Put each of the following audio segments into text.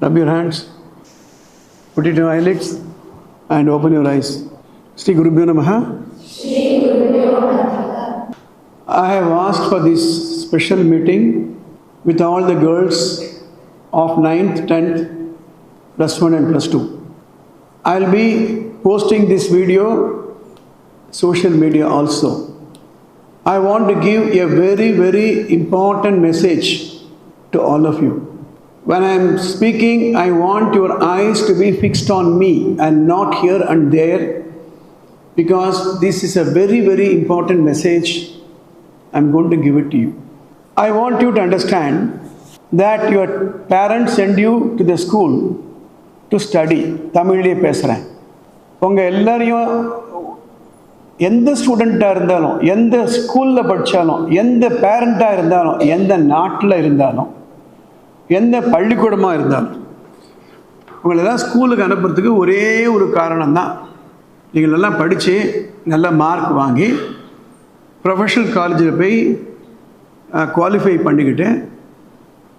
Rub your hands, put it in your eyelids, and open your eyes. Sri Guru Namaha. I have asked for this special meeting with all the girls of 9th, 10th, plus 1 and plus 2. I'll be posting this video social media also. I want to give a very, very important message to all of you. When I am speaking, I want your eyes to be fixed on me and not here and there because this is a very, very important message. I'm going to give it to you. I want you to understand that your parents send you to the school to study. தமிழ்லேயே பேசுகிறேன் உங்கள் எல்லாரையும் எந்த ஸ்டூடெண்ட்டாக இருந்தாலும் எந்த ஸ்கூலில் படித்தாலும் எந்த பேரண்ட்டாக இருந்தாலும் எந்த நாட்டில் இருந்தாலும் எந்த பள்ளிக்கூடமாக இருந்தாலும் உங்களெல்லாம் ஸ்கூலுக்கு அனுப்புறதுக்கு ஒரே ஒரு காரணம் தான் நீங்கள் நல்லா படித்து நல்ல மார்க் வாங்கி ப்ரொஃபஷனல் காலேஜில் போய் குவாலிஃபை பண்ணிக்கிட்டு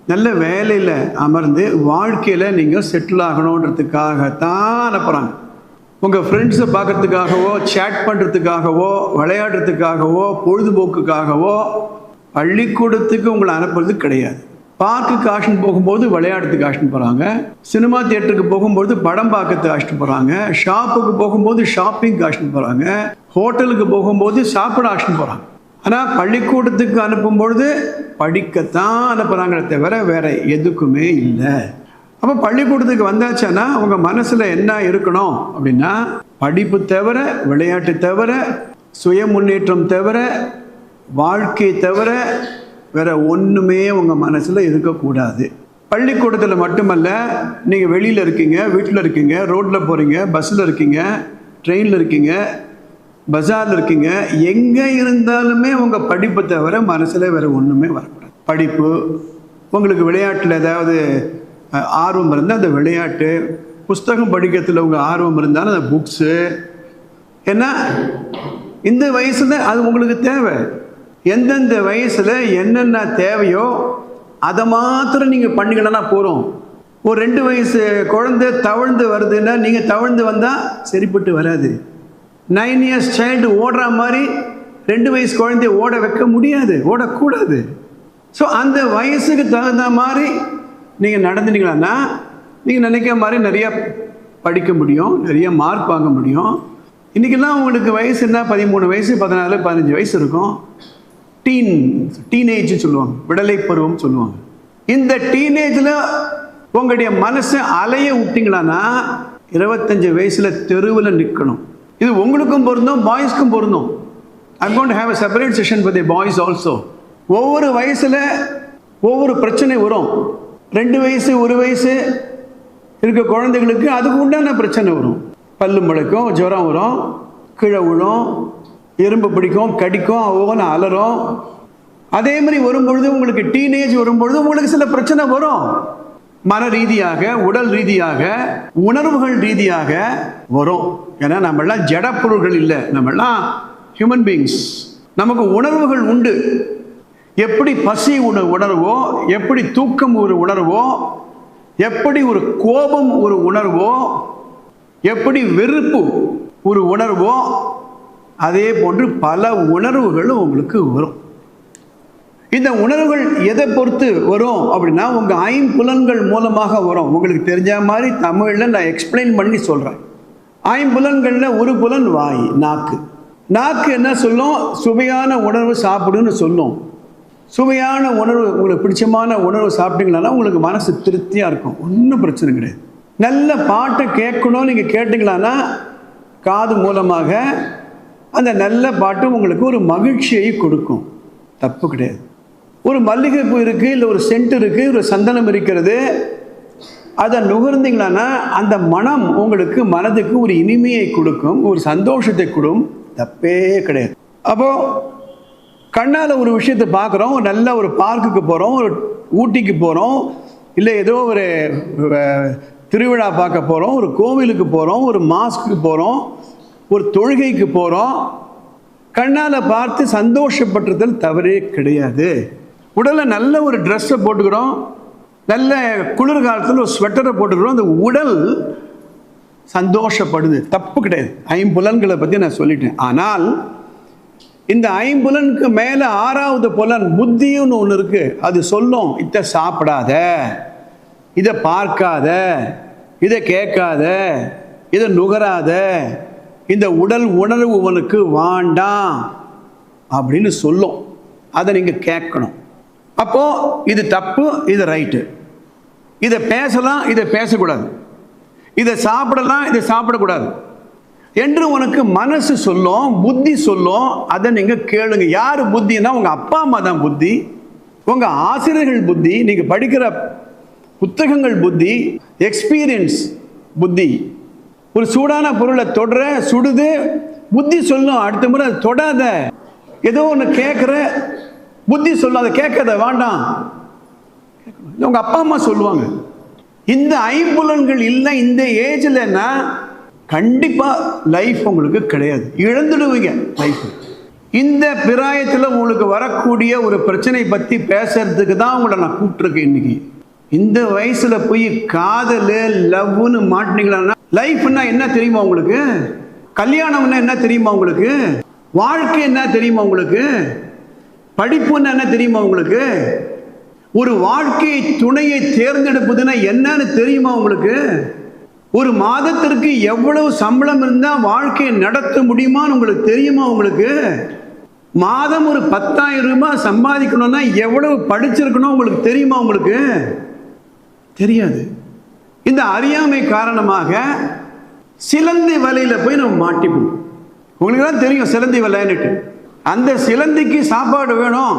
நல்ல வேலையில் அமர்ந்து வாழ்க்கையில் நீங்கள் செட்டில் ஆகணுன்றதுக்காகத்தான் அனுப்புகிறாங்க உங்கள் ஃப்ரெண்ட்ஸை பார்க்குறதுக்காகவோ சேட் பண்ணுறதுக்காகவோ விளையாடுறதுக்காகவோ பொழுதுபோக்குக்காகவோ பள்ளிக்கூடத்துக்கு உங்களை அனுப்புறது கிடையாது. பார்க்கு ஆஷன் போகும்போது விளையாடுறதுக்கு ஆஷன் போகிறாங்க சினிமா தியேட்டருக்கு போகும்போது படம் பார்க்கறதுக்கு ஆஷன் போகிறாங்க ஷாப்புக்கு போகும்போது ஷாப்பிங் ஆஷன் போகிறாங்க ஹோட்டலுக்கு போகும்போது சாப்பிட ஆஷன் போகிறாங்க ஆனால் பள்ளிக்கூடத்துக்கு அனுப்பும்பொழுது படிக்கத்தான் அனுப்புகிறாங்களே தவிர வேறு எதுக்குமே இல்லை. அப்போ பள்ளிக்கூடத்துக்கு வந்தாச்சுன்னா உங்கள் மனசில் என்ன இருக்கணும் அப்படின்னா படிப்பு தவிர விளையாட்டு தவிர சுய முன்னேற்றம் தவிர வாழ்க்கை தவிர வேற ஒன்றுமே உங்கள் மனசில் இருக்கக்கூடாது. பள்ளிக்கூடத்தில் மட்டுமல்ல நீங்கள் வெளியில் இருக்கீங்க வீட்டில் இருக்கீங்க ரோட்டில் போகிறீங்க பஸ்ஸில் இருக்கீங்க ட்ரெயினில் இருக்கீங்க பஜாரில் இருக்கீங்க எங்கே இருந்தாலுமே உங்கள் படிப்பை தவிர மனசில் வேறு ஒன்றுமே வரக்கூடாது. படிப்பு உங்களுக்கு விளையாட்டில் ஏதாவது ஆர்வம் இருந்தால் அந்த விளையாட்டு புஸ்தகம் படிக்கிறதுல உங்கள் ஆர்வம் இருந்தாலும் அந்த புக்ஸு ஏன்னா இந்த வயசில் அது உங்களுக்கு தேவை. எந்தெந்த வயசில் என்னென்ன தேவையோ அதை மாத்திரம் நீங்கள் பண்ணிக்கலன்னா போகிறோம் ஒரு ரெண்டு வயசு குழந்தை தவழ்ந்து வருதுன்னா நீங்கள் தவழ்ந்து வந்தால் சரிப்பட்டு வராது. நைன் இயர்ஸ் சைல்டு ஓடுற மாதிரி ரெண்டு வயசு குழந்தைய ஓட வைக்க முடியாது ஓடக்கூடாது. ஸோ அந்த வயசுக்கு தகுந்த மாதிரி நீங்கள் நடந்துட்டீங்களான்னா நீங்கள் நினைக்கிற மாதிரி நிறையா படிக்க முடியும் நிறைய மார்க் வாங்க முடியும். இன்றைக்கெல்லாம் உங்களுக்கு வயசு என்ன? பதிமூணு வயசு பதினாலு பதினஞ்சு வயசு இருக்கும். டீன் டீனேஜ் சொல்லுவாங்க. விடலை பருவம் சொல்லுவாங்க. இந்த டீனேஜில் உங்களுடைய மனசை அலைய விட்டீங்களான்னா இருபத்தஞ்சு வயசில் தெருவில் நிற்கணும் இது உங்களுக்கும் பொருந்தும் பாய்ஸ்க்கும் பொருந்தும். I'm gonna have a separate session for the boys also ஒவ்வொரு வயசில் ஒவ்வொரு பிரச்சனை வரும். ரெண்டு வயசு ஒரு வயசு இருக்க குழந்தைகளுக்கு அதுக்கு உண்டான பிரச்சனை வரும். பல்லு முளைக்கும் ஜுரம் வரும் கீழே விழும் எறும்பு பிடிக்கும் கடிக்கும் ஒவ்வொன்று அலறும். அதே மாதிரி வரும்பொழுது உங்களுக்கு டீனேஜ் வரும்பொழுது உங்களுக்கு சில பிரச்சனை வரும். மன ரீதியாக உடல் ரீதியாக உணர்வுகள் ரீதியாக வரும். ஏன்னா ஜட ஜடப்பொருள்கள் இல்லை. நம்மெல்லாம் ஹியூமன் பீங்ஸ் நமக்கு உணர்வுகள் உண்டு. எப்படி பசி உண உணர்வோ எப்படி தூக்கம் ஒரு உணர்வோ எப்படி ஒரு கோபம் ஒரு உணர்வோ எப்படி வெறுப்பு ஒரு உணர்வோ அதே போன்று பல உணர்வுகளும் உங்களுக்கு வரும். இந்த உணர்வுகள் எதை பொறுத்து வரும் அப்படின்னா உங்கள் ஐம்புலன்கள் மூலமாக வரும். உங்களுக்கு தெரிஞ்ச மாதிரி தமிழில் நான் எக்ஸ்பிளைன் பண்ணி சொல்கிறேன் ஐம்புலன்களில் ஒரு புலன் வாய் நாக்கு. நாக்கு என்ன சொல்லும்? சுவையான உணர்வு சாப்பிடுன்னு சொல்லும். சுவையான உணர்வு உங்களுக்கு பிடிச்சமான உணர்வு சாப்பிட்டீங்கன்னா உங்களுக்கு மனசு திருப்தியாக இருக்கும். ஒன்றும் பிரச்சனை கிடையாது. நல்ல பாட்டை கேட்கணும் நீங்கள் கேட்டிங்களான்னா காது மூலமாக அந்த நல்ல பாட்டு உங்களுக்கு ஒரு மகிழ்ச்சியை கொடுக்கும். தப்பு கிடையாது. ஒரு மல்லிகைப்பூ இருக்குது இல்லை ஒரு சென்ட் இருக்குது ஒரு சந்தனம் இருக்கிறது அதை நுகர்ந்தீங்களான்னா அந்த மனம் உங்களுக்கு மனதுக்கு ஒரு இனிமையை கொடுக்கும் ஒரு சந்தோஷத்தை கொடுக்கும். தப்பே கிடையாது. அப்போது கண்ணால் ஒரு விஷயத்தை பார்க்குறோம் ஒரு நல்ல ஒரு பார்க்குக்கு போகிறோம் ஒரு ஊட்டிக்கு போகிறோம் இல்லை ஏதோ ஒரு திருவிழா பார்க்க போகிறோம் ஒரு கோவிலுக்கு போகிறோம் ஒரு மாஸ்க்கு போகிறோம் ஒரு தொழுகைக்கு போகிறோம் கண்ணால் பார்த்து சந்தோஷப்பட்டுறதில் தவறே கிடையாது. உடலில் நல்ல ஒரு ட்ரெஸ்ஸை போட்டுக்கிறோம் நல்ல குளிர் காலத்தில் ஒரு ஸ்வெட்டரை போட்டுக்கிறோம் அந்த உடல் சந்தோஷப்படுது. தப்பு கிடையாது. ஐம்புலன்களை பற்றி நான் சொல்லிட்டேன். ஆனால் இந்த ஐம்புலனுக்கு மேலே ஆறாவது புலன் புத்தின்னு ஒன்று இருக்கு. அது சொல்லும் இதை சாப்பிடாத. இதை பார்க்காத. இதை கேட்காத. இதை நுகராத. இந்த உடல் உணர்வு உனக்கு வாண்டாம் அப்படின்னு சொல்லும். அதை நீங்கள் கேட்கணும். அப்போ இது தப்பு இது ரைட்டு இதை பேசலாம் இதை பேசக்கூடாது. இதை சாப்பிடலாம் இதை சாப்பிடக்கூடாது. என்று உனக்கு மனசு சொல்லும் புத்தி சொல்லும் அதை நீங்கள் கேளுங்க. யார் புத்தினா உங்கள் அப்பா அம்மா தான் புத்தி. உங்கள் ஆசிரியர்கள் புத்தி நீங்கள் படிக்கிற புத்தகங்கள் புத்தி எக்ஸ்பீரியன்ஸ் புத்தி. ஒரு சூடான பொருளை தொடர சுடுது புத்தி சொல்லும். அடுத்த முறை அதை தொடாத. ஏதோ ஒன்று கேட்குற புத்தி சொல்லும். அதை கேட்காத வேண்டாம். உங்கள் அப்பா அம்மா சொல்லுவாங்க. இந்த ஐம்புலன்கள் இல்லை இந்த ஏஜ்லன்னா கண்டிப்பாக லைஃப் உங்களுக்கு கிடையாது. இழந்துடுவீங்க லைஃப் இந்த பிராயத்தில் உங்களுக்கு வரக்கூடிய ஒரு பிரச்சனை பற்றி பேசுறதுக்கு தான் உங்களை நான் கூப்பிட்டுருக்கேன் இன்னைக்கு. இந்த வயசில் போய் காதல் லவ்னு மாட்டினீங்களா லைஃப்னா என்ன தெரியுமா உங்களுக்கு? கல்யாணம்னா என்ன தெரியுமா உங்களுக்கு? வாழ்க்கை என்ன தெரியுமா உங்களுக்கு? படிப்புன்னா என்ன தெரியுமா உங்களுக்கு? ஒரு வாழ்க்கை துணையை தேர்ந்தெடுப்பதுன்னா என்னன்னு தெரியுமா உங்களுக்கு? ஒரு மாதத்திற்கு எவ்வளவு சம்பளம் இருந்தால் வாழ்க்கையை நடத்த முடியுமான்னு உங்களுக்கு தெரியுமா உங்களுக்கு? மாதம் ஒரு பத்தாயிரம் ரூபாய் சம்பாதிக்கணும்னா எவ்வளவு படிச்சிருக்கணும் உங்களுக்கு தெரியுமா உங்களுக்கு? தெரியாது. இந்த அறியாமை காரணமாக சிலந்தி வலையில் போய் நம்ம மாட்டிப்போம். உங்களுக்கு தான் தெரியும் சிலந்தி வலைன்னுட்டு. அந்த சிலந்திக்கு சாப்பாடு வேணும்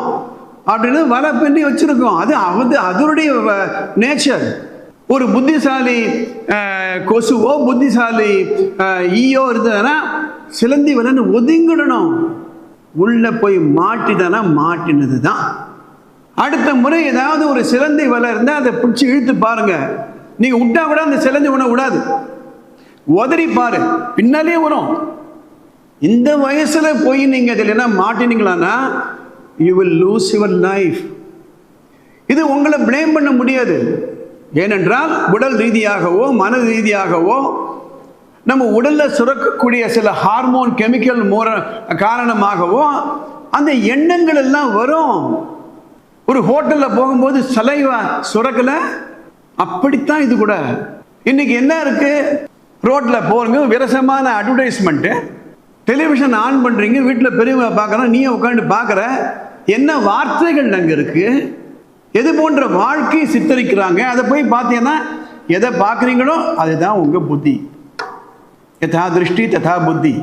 அப்படின்னு வலை பின்னி வச்சிருக்கோம். அது அது அதனுடைய நேச்சர். ஒரு புத்திசாலி கொசுவோ புத்திசாலி ஈயோ இருந்ததுன்னா சிலந்தி வலைன்னு ஒதுங்கிடணும். உள்ள போய் மாட்டிதானா மாட்டினது தான் அடுத்த முறை ஏதாவது ஒரு சிலந்தி வலை இருந்தால் அதை பிடிச்சி இழுத்து பாருங்க. நீங்க விட்டா கூட அந்த சிலந்தி உணவு விடாது. உதறி பாரு. பின்னாலே வரும். இந்த வயசுல போய் நீங்க இதில் என்ன மாட்டினீங்களான்னா you will lose your life இது உங்களை ப்ளேம் பண்ண முடியாது. ஏனென்றால் உடல் ரீதியாகவோ மன ரீதியாகவோ நம்ம உடல்ல சுரக்கக்கூடிய சில ஹார்மோன் கெமிக்கல் மூல காரணமாகவோ அந்த எண்ணங்கள் எல்லாம் வரும். ஒரு ஹோட்டலில் போகும்போது சலைவா சுரக்கல? அப்படித்தான் இது கூட. இன்னைக்கு என்ன இருக்கு? ரோட்ல போறீங்க விரசமான அட்வர்டைஸ்மெண்ட்டு டெலிவிஷன் ஆன் பண்றீங்க வீட்டில் பெரியவங்க பார்க்குறோம் நீ உட்காந்து பார்க்குற என்ன வார்த்தைகள் அங்கே இருக்குது எது போன்ற வாழ்க்கை சித்தரிக்கிறாங்க? அதை போய் பார்த்தீங்கன்னா எதை பார்க்குறீங்களோ அதுதான் உங்கள் புத்தி. யதா திருஷ்டி ததா புத்தி.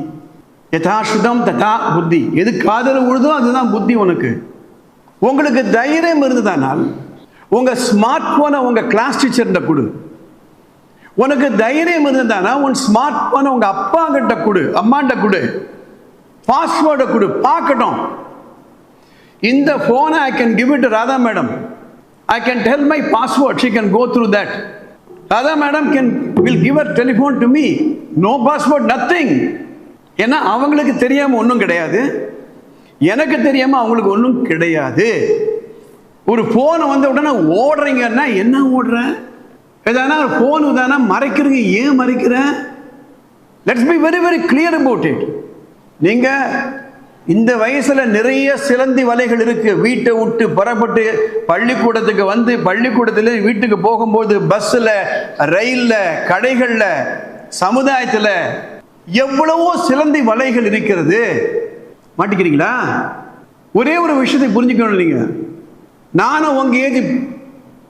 யதா சுதம் ததா புத்தி. எது காதல் உழுதோ அதுதான் புத்தி உனக்கு. உங்களுக்கு தைரியம் இருந்ததானால் உங்கள் ஸ்மார்ட் ஃபோனை உங்கள் கிளாஸ் டீச்சர்கிட்ட கொடு. உனக்கு தைரியம் இருந்ததானா உன் ஸ்மார்ட் ஃபோனை உங்கள் அப்பா கிட்ட கொடு அம்மாண்ட கொடு. பாஸ்வேர்டை கொடு பார்க்கட்டும். இந்த ஃபோனை I can give it Radha madam I can tell my password she can go through that Radha madam can will give her telephone to me no password nothing ஏன்னா அவங்களுக்கு தெரியாமல் ஒன்றும் கிடையாது. எனக்கு தெரியாமல் அவங்களுக்கு ஒன்றும் கிடையாது. ஒரு ஃபோன் வந்த உடனே ஓடுறீங்கன்னா என்ன ஓடுறேன் எதானா ஒரு ஃபோன் தானே மறைக்கிறீங்க ஏன் மறைக்கிறேன் let's be very very clear about it நீங்கள் இந்த வயசுல நிறைய சிலந்தி வலைகள் இருக்கு. வீட்டை விட்டு புறப்பட்டு பள்ளிக்கூடத்துக்கு வந்து பள்ளிக்கூடத்துல வீட்டுக்கு போகும்போது பஸ்ஸில் ரயில்ல கடைகள்ல சமுதாயத்தில் எவ்வளவோ சிலந்தி வலைகள் இருக்கிறது. மாட்டிக்கிறீங்களா? ஒரே ஒரு விஷயத்தை புரிஞ்சுக்கணும் நீங்க. நானும் உங்க ஏஜ்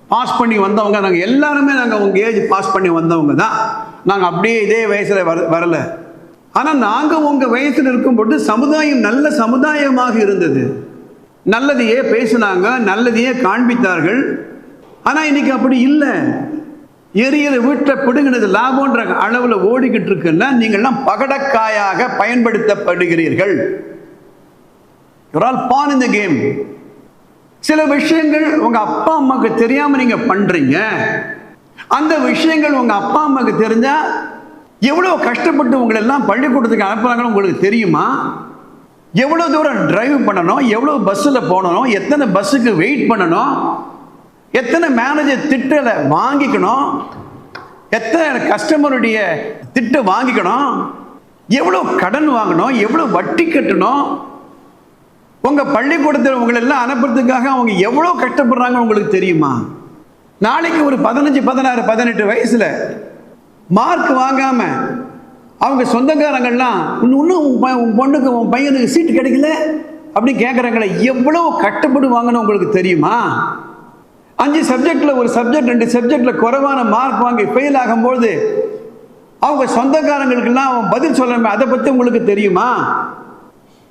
பாஸ் பண்ணி வந்தவங்க. நாங்கள் எல்லாருமே நாங்கள் உங்க ஏஜ் பாஸ் பண்ணி வந்தவங்க தான். நாங்கள் அப்படியே இதே வயசுல வர வரல. ஆனால் நாங்கள் உங்கள் வயசில் இருக்கும் பொழுது சமுதாயம் நல்ல சமுதாயமாக இருந்தது. நல்லதையே பேசினாங்க நல்லதையே காண்பித்தார்கள். ஆனால் இன்னைக்கு அப்படி இல்லை. எரியலை வீட்டை பிடுங்கினது லாபம்ன்ற அளவில் ஓடிக்கிட்டு இருக்குன்னா நீங்கள்லாம் பகடக்காயாக பயன்படுத்தப்படுகிறீர்கள். ஆல் பான் இந்த கேம் சில விஷயங்கள் உங்கள் அப்பா அம்மாவுக்கு தெரியாமல் நீங்கள் பண்ணுறீங்க அந்த விஷயங்கள் உங்கள் அப்பா அம்மாவுக்கு தெரிஞ்சால் எவ்வளோ கஷ்டப்பட்டு உங்களை எல்லாம் பள்ளிக்கூடத்துக்கு அனுப்புறாங்கன்னு உங்களுக்கு தெரியுமா? எவ்வளோ தூரம் டிரைவ் பண்ணணும்? எவ்வளோ பஸ்ஸில் போகணும்? எத்தனை பஸ்ஸுக்கு வெயிட் பண்ணணும்? எத்தனை மேனேஜர் திட்டலை வாங்கிக்கணும்? எத்தனை கஸ்டமருடைய திட்ட வாங்கிக்கணும்? எவ்வளோ கடன் வாங்கணும்? எவ்வளோ வட்டி கட்டணும்? உங்கள் பள்ளிக்கூடத்தில் உங்களை எல்லாம் அனுப்புறதுக்காக அவங்க எவ்வளோ கஷ்டப்படுறாங்க உங்களுக்கு தெரியுமா? நாளைக்கு ஒரு பதினஞ்சு பதினாறு பதினெட்டு வயசில் மார்க் வாங்காம அவங்க சொந்தக்காரங்கள்லாம் இன்னும் இன்னும் உன் ப- உன் பொண்ணுக்கு உன் பையனுக்கு சீட்டு கிடைக்கல? அப்படி கேட்குறாங்களே எவ்வளோ கட்டுப்படுவாங்கன்னு உங்களுக்கு தெரியுமா? அஞ்சு சப்ஜெக்டில் ஒரு சப்ஜெக்ட் ரெண்டு சப்ஜெக்டில் குறைவான மார்க் வாங்கி ஃபெயில் ஆகும்போது அவங்க சொந்தக்காரங்களுக்கெல்லாம் அவன் பதில் சொல்லணுமே அதை பற்றி உங்களுக்கு தெரியுமா?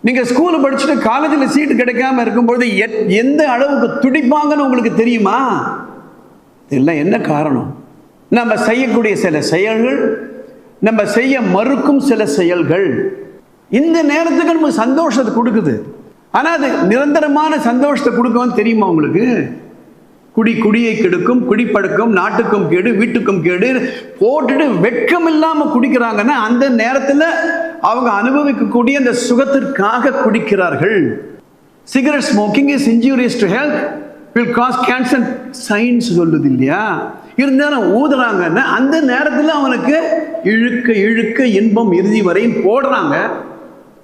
நீங்கள் ஸ்கூலில் படிச்சுட்டு காலேஜில் சீட்டு கிடைக்காம இருக்கும்பொழுது எத்- எந்த அளவுக்கு துடிப்பாங்கன்னு உங்களுக்கு தெரியுமா? இதெல்லாம் என்ன காரணம்? நம்ம செய்யக்கூடிய சில செயல்கள் நம்ம செய்ய மறுக்கும் சில செயல்கள். இந்த நேரத்துக்கு நமக்கு சந்தோஷத்தை கொடுக்குது. ஆனால் அது நிரந்தரமான சந்தோஷத்தை கொடுக்கும்னு தெரியுமா உங்களுக்கு? குடி குடியை கெடுக்கும் குடிப்பழக்கம் நாட்டுக்கும் கேடு வீட்டுக்கும் கேடு போட்டுட்டு வெட்கம் இல்லாமல் குடிக்கிறாங்கன்னா அந்த நேரத்தில் அவங்க அனுபவிக்கக்கூடிய அந்த சுகத்திற்காக குடிக்கிறார்கள். Cigarette smoking is injurious to health will cause cancer science சொல்லுது இல்லையா? இருந்தாலும் ஊதுறாங்கன்னா அந்த நேரத்தில் அவனுக்கு இழுக்க இழுக்க இன்பம் இறுதி வரையும் போடுறாங்க.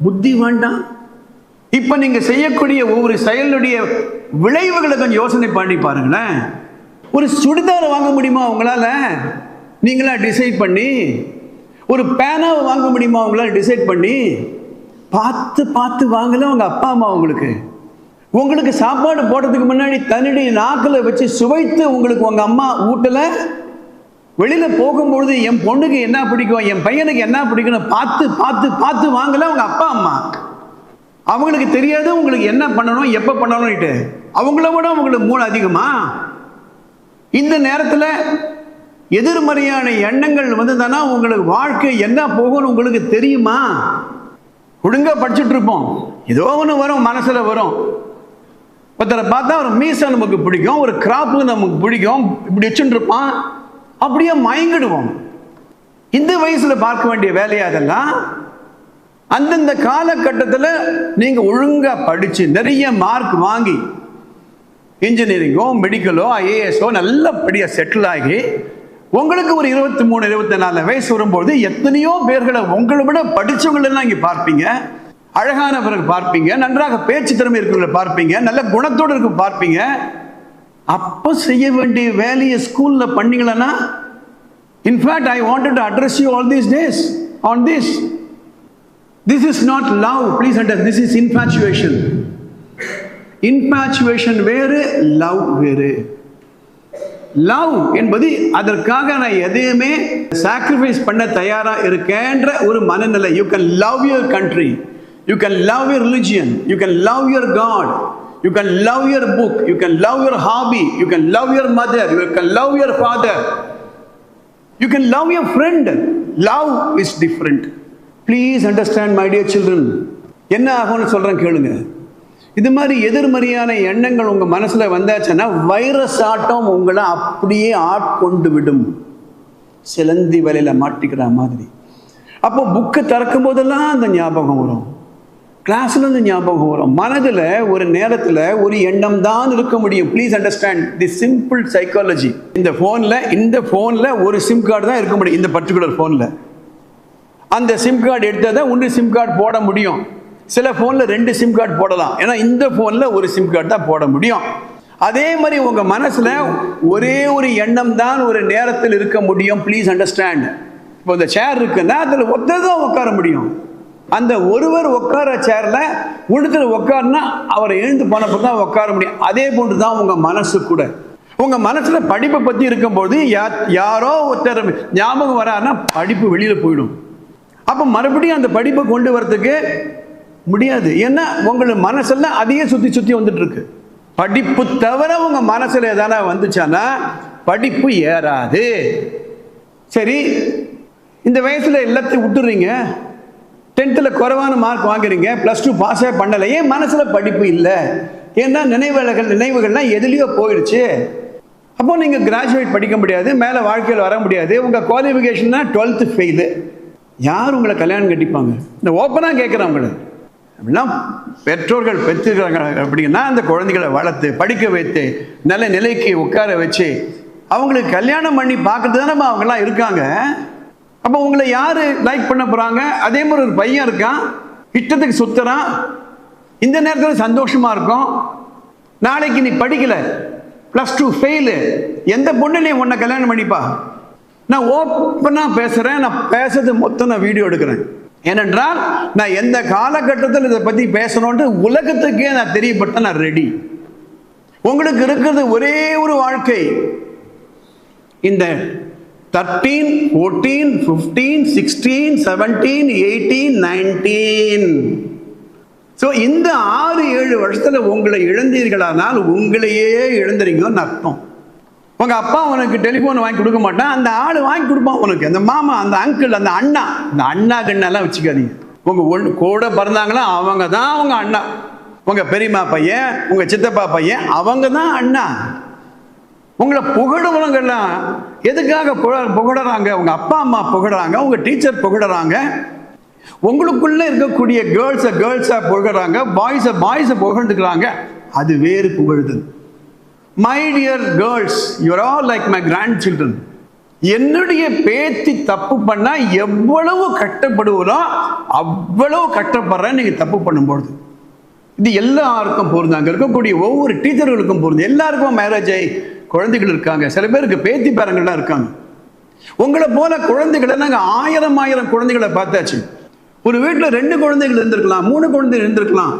புத்தி வேண்டாம். இப்போ நீங்கள் செய்யக்கூடிய ஒவ்வொரு செயலுடைய விளைவுகளை கொஞ்சம் யோசனை பண்ணி பாருங்களேன். ஒரு சுடிதார் வாங்க முடியுமா உங்களால்? நீங்களா டிசைட் பண்ணி ஒரு பேனாவை வாங்க முடியுமா உங்களால் டிசைட் பண்ணி பார்த்து பார்த்து வாங்கல உங்கள் அப்பா அம்மா உங்களுக்கு? உங்களுக்கு சாப்பாடு போடுறதுக்கு முன்னாடி தன்னுடைய நாக்கில் வச்சு சுவைத்து உங்களுக்கு உங்கள் அம்மா ஊட்டலை? வெளியில் போகும்பொழுது என் பொண்ணுக்கு என்ன பிடிக்கும் என் பையனுக்கு என்ன பிடிக்கும்னு பார்த்து பார்த்து பார்த்து வாங்கல அவங்க அப்பா அம்மா. அவங்களுக்கு தெரியாது உங்களுக்கு என்ன பண்ணணும் எப்போ பண்ணணும்னுட்டு. அவங்கள விட உங்களுக்கு மூளை அதிகமா? இந்த நேரத்தில் எதிர்மறையான எண்ணங்கள் வந்து தானே உங்களுக்கு வாழ்க்கை என்ன போகும்னு உங்களுக்கு தெரியுமா? ஒழுங்கா படிச்சுட்டு இருப்போம். ஏதோ ஒன்று வரும் மனசில் வரும். ஒருத்தரை பார்த்தா ஒரு மீசை நமக்கு பிடிக்கும் ஒரு கிராப்பு நமக்கு பிடிக்கும் இப்படி வச்சுருப்பான் இருப்பான். அப்படியே மயங்கிடுவோம். இந்த வயசில் பார்க்க வேண்டிய வேலையா அதெல்லாம்? அந்தந்த காலகட்டத்தில் நீங்கள் ஒழுங்காக படித்து நிறைய மார்க் வாங்கி இன்ஜினியரிங்கோ மெடிக்கலோ ஐஏஎஸோ நல்லபடியாக செட்டில் ஆகி உங்களுக்கு ஒரு இருபத்தி மூணு இருபத்தி நாலு வயசு வரும்போது எத்தனையோ பேர்களை உங்களை விட படித்தவங்களெல்லாம் இங்கே பார்ப்பீங்க. அழகானவர்கள் பார்ப்பீங்க நன்றாக பேச்சு திறமை இருக்கிறவங்களை பார்ப்பீங்க நல்ல குணத்தோடு இருக்க பார்ப்பீங்க. அப்போ செய்ய வேண்டிய வேலையை ஸ்கூலில் பண்ணீங்களன்னா in fact I wanted to address you all these days on this this is not love please under this is infatuation infatuation வேறு லவ் வேறு. லவ் என்பது அதற்காக நான் எதையுமே சாக்ரிஃபைஸ் பண்ண தயாராக இருக்கேன்ற ஒரு மனநிலை. You can love your country you can love your religion you can love your god you can love your book you can love your hobby you can love your mother you can love your father you can love your friend love is different please understand my dear children என்ன ஆகும்னு சொல்கிறேன் கேளுங்க. இது மாதிரி எதிர்மறையான எண்ணங்கள் உங்கள் மனசில் வந்தாச்சுன்னா வைரஸ் ஆட்டம் உங்களை அப்படியே ஆட்கொண்டு விடும். சிலந்தி வலையில் மாட்டிக்கிற மாதிரி. அப்போ புக்கு திறக்கும் போதெல்லாம் அந்த ஞாபகம் வரும். கிளாஸ்லேருந்து ஞாபகம் வரும். மனதில் ஒரு நேரத்தில் ஒரு எண்ணம் தான் இருக்க முடியும். Please understand the simple psychology இந்த ஃபோனில் இந்த ஃபோனில் ஒரு சிம் கார்டு தான் இருக்க முடியும். இந்த பர்டிகுலர் ஃபோனில் அந்த சிம் கார்டு எடுத்தால் தான் ஒன்று சிம் கார்டு போட முடியும். சில ஃபோனில் ரெண்டு சிம் கார்டு போடலாம். ஏன்னா இந்த ஃபோனில் ஒரு சிம் கார்டு தான் போட முடியும். அதே மாதிரி உங்கள் மனசில் ஒரே ஒரு எண்ணம் தான் ஒரு நேரத்தில் இருக்க முடியும். ப்ளீஸ் அண்டர்ஸ்டாண்ட் இப்போ இந்த சேர் இருக்குன்னா அதில் ஒருத்தர் தான் உட்கார முடியும். அந்த ஒருவர் உட்கார சேர்ல ஒருத்தர் உட்காருனா அவரை எழுந்து போனப்போ தான் உட்கார முடியும். அதே போன்று தான் உங்க மனசு கூட. உங்க மனசுல படிப்பை பத்தி இருக்கும்போது யா- யாரோ ஒருத்தர் ஞாபகம் வராருன்னா படிப்பு வெளியில போயிடும். அப்ப மறுபடியும் அந்த படிப்பை கொண்டு வரதுக்கு முடியாது. ஏன்னா உங்களோட மனசெல்லாம் அதையே சுத்தி சுத்தி வந்துட்டு இருக்கு படிப்பு தவிர உங்க மனசுல எதானா வந்துச்சானா படிப்பு ஏறாது. சரி இந்த வயசுல எல்லாத்தையும் விட்டுறீங்க. டென்த்தில் குறைவான மார்க் வாங்குறீங்க ப்ளஸ் டூ பாஸே பண்ணலை. ஏன் மனசில் படிப்பு இல்லை? ஏன்னா நினைவுகள் நினைவுகள்லாம் எதுலேயோ போயிடுச்சு. அப்போ நீங்கள் கிராஜுவேட் படிக்க முடியாது மேலே வாழ்க்கையில் வர முடியாது. உங்கள் குவாலிஃபிகேஷன்னா டுவெல்த்து ஃபெயிலு யார் உங்களை கல்யாணம் கட்டிப்பாங்க? இந்த ஓப்பனாக கேட்குறாங்க அப்படின்னா பெற்றோர்கள் பெற்றுக்கிறாங்க அப்படின்னா அந்த குழந்தைகளை வளர்த்து படிக்க வைத்து நல்ல நிலைக்கு உட்கார வச்சு அவங்களுக்கு கல்யாணம் பண்ணி பார்க்கறது தானே அவங்கெல்லாம் இருக்காங்க. அப்போ உங்களை யார் லைக் பண்ண போகிறாங்க அதே மாதிரி ஒரு பையன் இருக்கான். இஷ்டத்துக்கு சுத்துறான். இந்த நேரத்தில் சந்தோஷமா இருக்கும். நாளைக்கு நீ படிக்கல. ப்ளஸ் டூ ஃபெயிலு எந்த பொண்ணு நீ உன்னை கல்யாணம் பண்ணிப்பா. நான் ஓப்பனாக பேசுகிறேன் நான் பேசுறது மொத்தம் நான் வீடியோ எடுக்கிறேன். ஏனென்றால் நான் எந்த காலகட்டத்தில் இதை பற்றி பேசணுன்ட்டு உலகத்துக்கே நான் தெரியப்பட்ட நான் ரெடி உங்களுக்கு இருக்கிறது ஒரே ஒரு வாழ்க்கை. இந்த thirteen fourteen fifteen sixteen seventeen eighteen nineteen so இந்த ஆறு ஏழு வருஷத்தில் உங்களை இழந்தீர்களானால் உங்களையே இழந்துறீங்கன்னு அர்த்தம். உங்கள் அப்பா உனக்கு டெலிஃபோன் வாங்கி கொடுக்க மாட்டான் அந்த ஆள் வாங்கி கொடுப்பான் உனக்கு. அந்த மாமா அந்த அங்கிள் அந்த அண்ணா இந்த அண்ணா கண்ணெல்லாம் வச்சுக்காதீங்க. உங்கள் ஒன்று கூட பிறந்தாங்களா அவங்க தான் அவங்க அண்ணா. உங்கள் பெரியம்மா பையன் உங்கள் சித்தப்பா பையன் அவங்க தான் அண்ணா. உங்களை புகழுறவங்கெல்லாம் எதுக்காக புகழ- புகழுறாங்க உங்க அப்பா அம்மா புகழறாங்க உங்க டீச்சர் புகழறாங்க உங்களுக்குள்ள இருக்கக்கூடிய கேர்ள்ஸை கேர்ள்ஸை புகழறாங்க பாய்ஸை பாய்ஸை புகழ்ந்துக்கிறாங்க அது வேறு புகழுது my dear girls you're all like my grandchildren என்னுடைய பேத்தி தப்பு பண்ணா எவ்வளவு கட்டப்படுவதோ அவ்வளவு கட்டப்படுறேன் நீங்க தப்பு பண்ணும்பொழுது. இது எல்லாருக்கும் பொருந்தும் அங்கே இருக்கக்கூடிய ஒவ்வொரு டீச்சர்களுக்கும் பொருந்தும். எல்லாருக்கும் மேரேஜ் ஆகி குழந்தைகள் இருக்காங்க. சில பேருக்கு பேத்தி பேரங்கள்லாம் இருக்காங்க. உங்களை போல குழந்தைகளை நாங்கள் ஆயிரம் ஆயிரம் குழந்தைகளை பார்த்தாச்சு. ஒரு வீட்டில் ரெண்டு குழந்தைகள் இருந்திருக்கலாம் மூணு குழந்தைகள் இருந்திருக்கலாம்.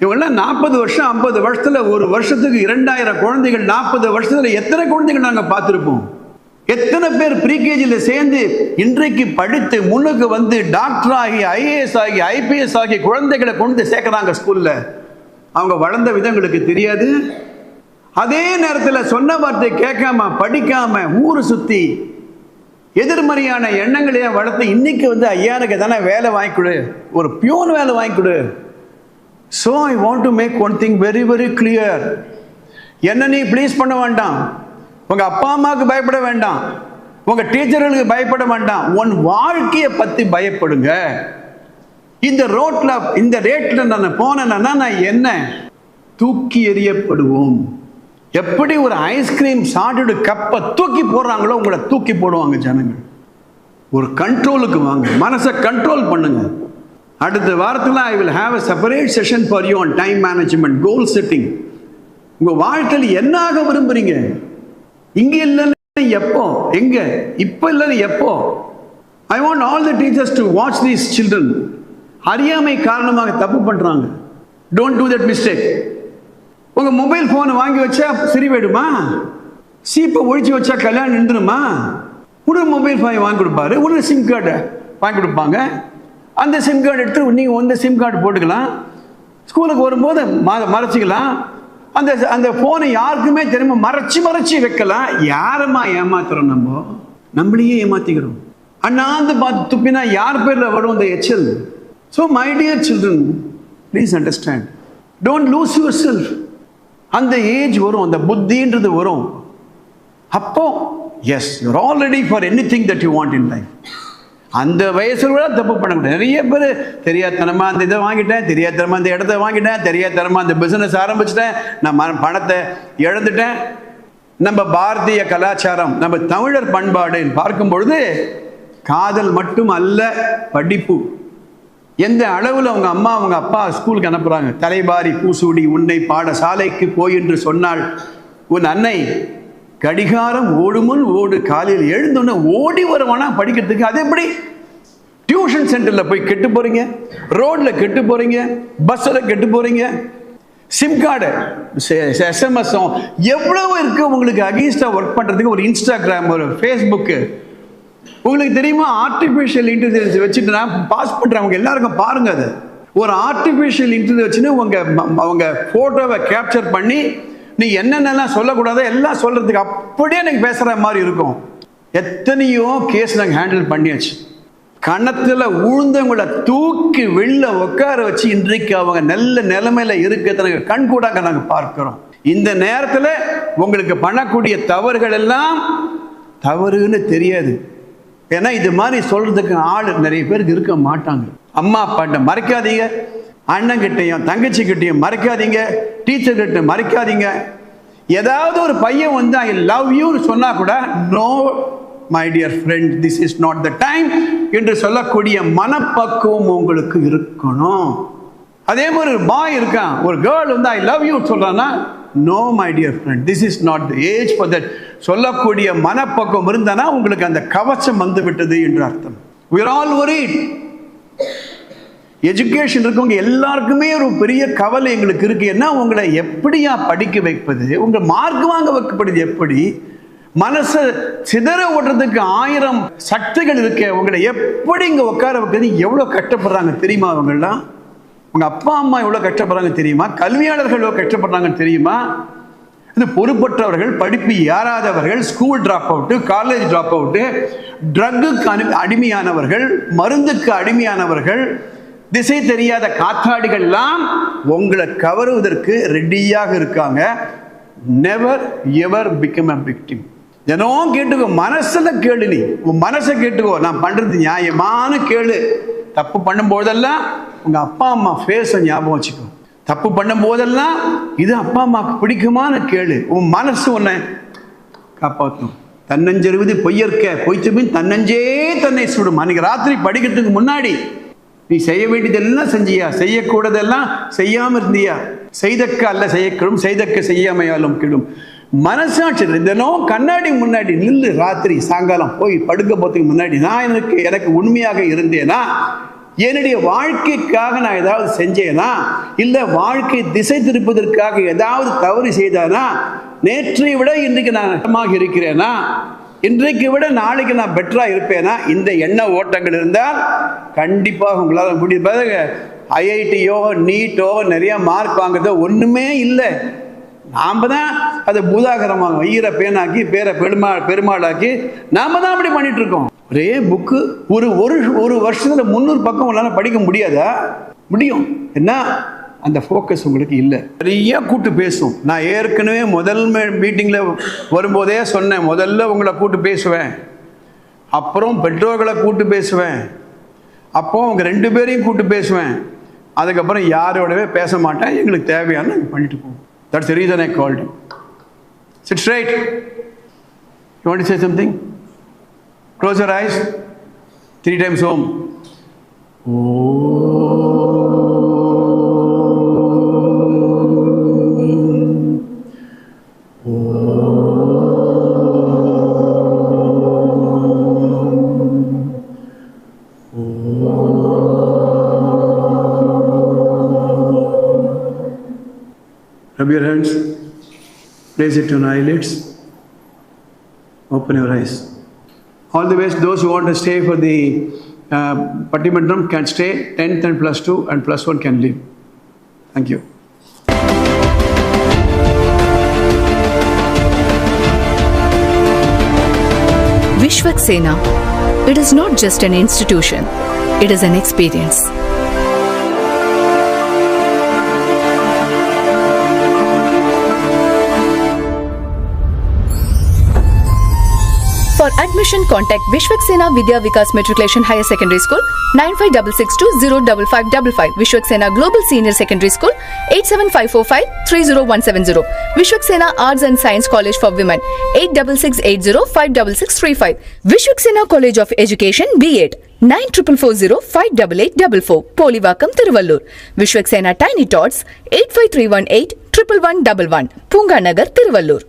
இவங்கெல்லாம் நாற்பது வருஷம் ஐம்பது வருஷத்தில் ஒரு வருஷத்துக்கு இரண்டாயிரம் குழந்தைகள் நாற்பது வருஷத்தில் எத்தனை குழந்தைகள் நாங்கள் பார்த்துருப்போம்? எத்தனை பேர் ப்ரீகேஜியில் சேர்ந்து இன்றைக்கு படித்து முன்னுக்கு வந்து டாக்டர் ஆகி ஐஏஎஸ் ஆகி ஐபிஎஸ் ஆகி குழந்தைகளை கொண்டு சேர்க்குறாங்க ஸ்கூலில் அவங்க வளர்ந்த விதங்களுக்கு தெரியாது. அதே நேரத்தில் சொன்ன வார்த்தை கேட்காம படிக்காம ஊரை சுத்தி எதிர்மறையான எண்ணங்களையே வளர்த்து இன்னைக்கு வந்து ஐயானுக்கு தானே வேலை வாங்கி கொடு. ஒரு பியூன் வேலை வாங்கி கொடு. So I want to make one thing very very clear என்ன நீ ப்ளீஸ் பண்ண வேண்டாம். உங்கள் அப்பா அம்மாவுக்கு பயப்பட வேண்டாம். உங்கள் டீச்சர்களுக்கு பயப்பட வேண்டாம். உன் வாழ்க்கையை பற்றி பயப்படுங்க. இந்த ரோட்டில் இந்த ரேட்டில் நான் போனேன்னா நான் என்ன? தூக்கி எறியப்படுவோம். எப்படி ஒரு ஐஸ்கிரீம் சாப்பிட்டு கப்பை தூக்கி போடுறாங்களோ உங்களை தூக்கி போடுவாங்க ஜனங்கள். ஒரு கண்ட்ரோலுக்கு வாங்க. மனசை கண்ட்ரோல் பண்ணுங்க. அடுத்த வாரத்தில் I will have a separate session for you on time management goal setting உங்கள் வாழ்க்கையில் என்னாக விரும்புகிறீங்க விரும்புறீங்க? இங்க இல்லைன்னு எப்போ? எங்க? இப்போ இல்லைன்னு எப்போ? I want all the teachers to watch these children அறியாமை காரணமாக தப்பு பண்ணுறாங்க டோன்ட் டூ தட் மிஸ்டேக் உங்க மொபைல் ஃபோனை வாங்கி வச்சா சரி சீப்பை ஒழிச்சு வச்சா கல்யாணம் நின்றுமா உடனே மொபைல் ஃபோனை வாங்கி கொடுப்பாரு. உடனே சிம் கார்டை வாங்கி கொடுப்பாங்க. அந்த சிம் கார்டு எடுத்து நீங்கள் இந்த சிம் கார்டு போட்டுக்கலாம். ஸ்கூலுக்கு வரும்போது ம மறைச்சிக்கலாம். அந்த அந்த ஃபோனை யாருக்குமே தெரியுமா மறைச்சு மறைச்சு வைக்கலாம். யாரம்மா ஏமாத்துறோம் நம்ம? நம்மளையே ஏமாத்திக்கிறோம். அண்ணாந்து பார்த்து துப்பினா யார் பேரில் வரும் இந்த எச்சல்? So my dear children please understand don't lose yourself அந்த ஏஜ் வரும் அந்த புத்தின்றது வரும். அப்போ yes you're already for anything that you want in life அந்த வயசுல கூட தப்பு பண்ண முடியாது நிறைய பேர் தெரியாதனமா அந்த இதை வாங்கிட்டேன் தெரியாதனமா அந்த இடத்த வாங்கிட்டேன் தெரியாதனமா அந்த பிசினஸ் ஆரம்பிச்சிட்டேன் நான் பணத்தை இழந்துட்டேன். நம்ம பாரதிய கலாச்சாரம் நம்ம தமிழர் பண்பாடுன்னு பார்க்கும் பொழுது காதல் மட்டும் அல்ல படிப்பு. எந்த அளவில் அவங்க அம்மா அவங்க அப்பா ஸ்கூலுக்கு அனுப்புகிறாங்க தலைபாரி பூசூடி உன்னை பாடசாலைக்கு போய் என்று சொன்னாள் உன் அன்னை கடிகாரம் ஓடுமுன் ஓடு காலையில் எழுந்தோன்னே ஓடி வருவானா படிக்கிறதுக்கு? அது எப்படி? டியூஷன் சென்டரில் போய் கெட்டு போகிறீங்க ரோட்டில் கெட்டு போகிறீங்க பஸ்ஸில் கெட்டு போகிறீங்க சிம் கார்டு எஸ்எம்எஸ்ஸும் எவ்வளவு இருக்குது உங்களுக்கு அகெயின்ஸ்டாக ஒர்க் பண்ணுறதுக்கு ஒரு இன்ஸ்டாகிராம் ஒரு ஃபேஸ்புக்கு உங்களுக்கு தெரியுமா? ஆர்டிஃபிஷியல் இன்டெலிஜென்ஸ் வச்சுட்டு நான் பாஸ் பண்ணுறவங்க எல்லாருக்கும் பாருங்க அது. ஒரு ஆர்டிஃபிஷியல் இன்டெலிஜென்ஸ் வச்சுன்னு உங்கள் அவங்க ஃபோட்டோவை கேப்சர் பண்ணி நீ என்னென்னலாம் சொல்லக்கூடாதோ எல்லாம் சொல்கிறதுக்கு அப்படியே எனக்கு பேசுகிற மாதிரி இருக்கும். எத்தனையோ கேஸ் நாங்கள் ஹேண்டில் பண்ணியாச்சு. கணத்தில் உழுந்தவங்கள தூக்கி வெளில உட்கார வச்சு இன்றைக்கு அவங்க நல்ல நிலைமையில இருக்கிறத நாங்கள் கண்கூடாக நாங்கள் பார்க்கிறோம். இந்த நேரத்தில் உங்களுக்கு பண்ணக்கூடிய தவறுகள் எல்லாம் தவறுன்னு தெரியாது. ஏன்னா இது மாதிரி சொல்றதுக்கு ஆள் நிறைய பேருக்கு இருக்க மாட்டாங்க. அம்மா அப்பாட்ட மறைக்காதீங்க. அண்ணங்கிட்டையும் தங்கச்சிக்கிட்டையும் மறைக்காதீங்க. டீச்சர்கிட்ட மறைக்காதீங்க. ஏதாவது ஒரு பையன் வந்து ஐ லவ் யூன்னு சொன்னா கூட no my dear friend this is not the time என்று சொல்லக்கூடிய மனப்பக்குவம் உங்களுக்கு இருக்கணும். அதே மாதிரி ஒரு பாய் இருக்கான் ஒரு கேர்ள் வந்து ஐ லவ் யூ சொல்றான்னா no my dear friend this is not the age for that சொல்லக்கூடிய மனப்பக்கம் இருந்தானா உங்களுக்கு அந்த கவச்சம் வந்து விட்டது என்று அர்த்தம். விர் ஆல் worried. எஜுகேஷன் இருக்கவங்க எல்லாருக்குமே ஒரு பெரிய கவலை எங்களுக்கு இருக்கு. என்ன உங்களை எப்படியா படிக்க வைப்பது உங்கள் மார்க் வாங்க வைக்கப்படுது எப்படி? மனசை சிதற ஓட்டுறதுக்கு ஆயிரம் சக்திகள் இருக்கு உங்களை எப்படி இங்கே உட்கார வைக்கிறது எவ்வளோ கட்டப்படுறாங்க தெரியுமா அவங்கெல்லாம்? உங்க அப்பா அம்மா எவ்வளோ கஷ்டப்படுறாங்க தெரியுமா? கல்வியாளர்கள் எவ்வளோ கஷ்டப்படுறாங்கன்னு தெரியுமா? இது பொறுப்பற்றவர்கள் படிப்பு ஏறாதவர்கள் school drop out college drop out ட்ரக்குக்கு அனு அடிமையானவர்கள் மருந்துக்கு அடிமையானவர்கள் திசை தெரியாத காத்தாடிகள்லாம் உங்களை கவருவதற்கு ரெடியாக இருக்காங்க. Never ever become a victim தினம் கேட்டுக்கோ மனசில் கேளு நீ. உன் மனசை கேட்டுக்கோ. நான் பண்ணுறது நியாயமான கேளு. தப்பு பண்ணும்போதெல்லாம் உங்கள் அப்பா அம்மா ஃபேஸை ஞாபகம் வச்சுக்கோ. தப்பு பண்ணும் போதெல்லாம் இது அப்பா அம்மாவுக்கு பிடிக்குமான கேளு. உன் மனசு உன்னை காப்பாற்றும் தன்னஞ்செருவது பொய்யற்க. பொய்த்துமின் தன்னஞ்சே தன்னை சுடும். அன்னைக்கு ராத்திரி படிக்கிறதுக்கு முன்னாடி நீ செய்ய வேண்டியதெல்லாம் செஞ்சியா? செய்யக்கூடதெல்லாம் செய்யாமல் இருந்தியா? செய்தக்க அல்ல செய்யக்கிடும். செய்தக்க செய்யாமையாலும் கிடும். மனசாட்சி தினம் கண்ணாடி முன்னாடி நில்லு. ராத்திரி சாயங்காலம் போய் படுக்க போகிறதுக்கு முன்னாடி நான் எனக்கு எனக்கு உண்மையாக இருந்தேனா? என்னுடைய வாழ்க்கைக்காக நான் ஏதாவது செஞ்சேனா இல்லை வாழ்க்கை திசை திருப்பதற்காக ஏதாவது தவறு செய்தானா நேற்றை விட இன்றைக்கு நான் நட்டமாக இருக்கிறேனா இன்றைக்கு விட நாளைக்கு நான் பெட்டராக இருப்பேனா இந்த எண்ண ஓட்டங்கள் இருந்தால் கண்டிப்பாக உங்களால் முடியும். ஐஐடியோ நீட்டோ நிறைய மார்க் வாங்குறதோ ஒன்றுமே இல்லை. நாம் தான் அதை பூதாகரமாக ஈர பேனாக்கி பேரை பெருமா பெருமாளாக்கி நாம் தான் அப்படி பண்ணிட்டு இருக்கோம். ஒரே புக்கு ஒரு ஒரு ஒரு வருஷத்தில் முந்நூறு பக்கம் உங்களால் படிக்க முடியாதா? முடியும். என்ன? அந்த ஃபோக்கஸ் உங்களுக்கு இல்லை. நிறைய கூட்டு பேசும். நான் ஏற்கனவே முதல் மீட்டிங்கில் வரும்போதே சொன்னேன் முதல்ல உங்களை கூட்டு பேசுவேன். அப்புறம் பெற்றோர்களை கூட்டு பேசுவேன். அப்போ அவங்க ரெண்டு பேரையும் கூட்டு பேசுவேன். அதுக்கப்புறம் யாரோடவே பேச மாட்டேன். எங்களுக்கு தேவையான நாங்கள் பண்ணிட்டு போவோம். That's reason I called sits right you want say something Close your eyes. Three times home. Rub your hands, place it on eyelids, open your eyes. All the best. Those who want to stay for the uh, can stay. 10th and plus 2 and plus 1 can leave. Thank you. Vishwak Sena. It is not just an institution, it is an experience. admission contact Vishwak Sena Vidya Vikas Matriculation Higher Secondary School 95662055555 Vishwak Sena Global Senior Secondary School 87545301700 Vishwak Sena Arts and Science College for Women 86805635 Vishwak Sena College of Education B8 9440-58844 Polivakam Tiruvallur Vishwak Sena Tiny Tots 85318-111 Punganagar Tiruvallur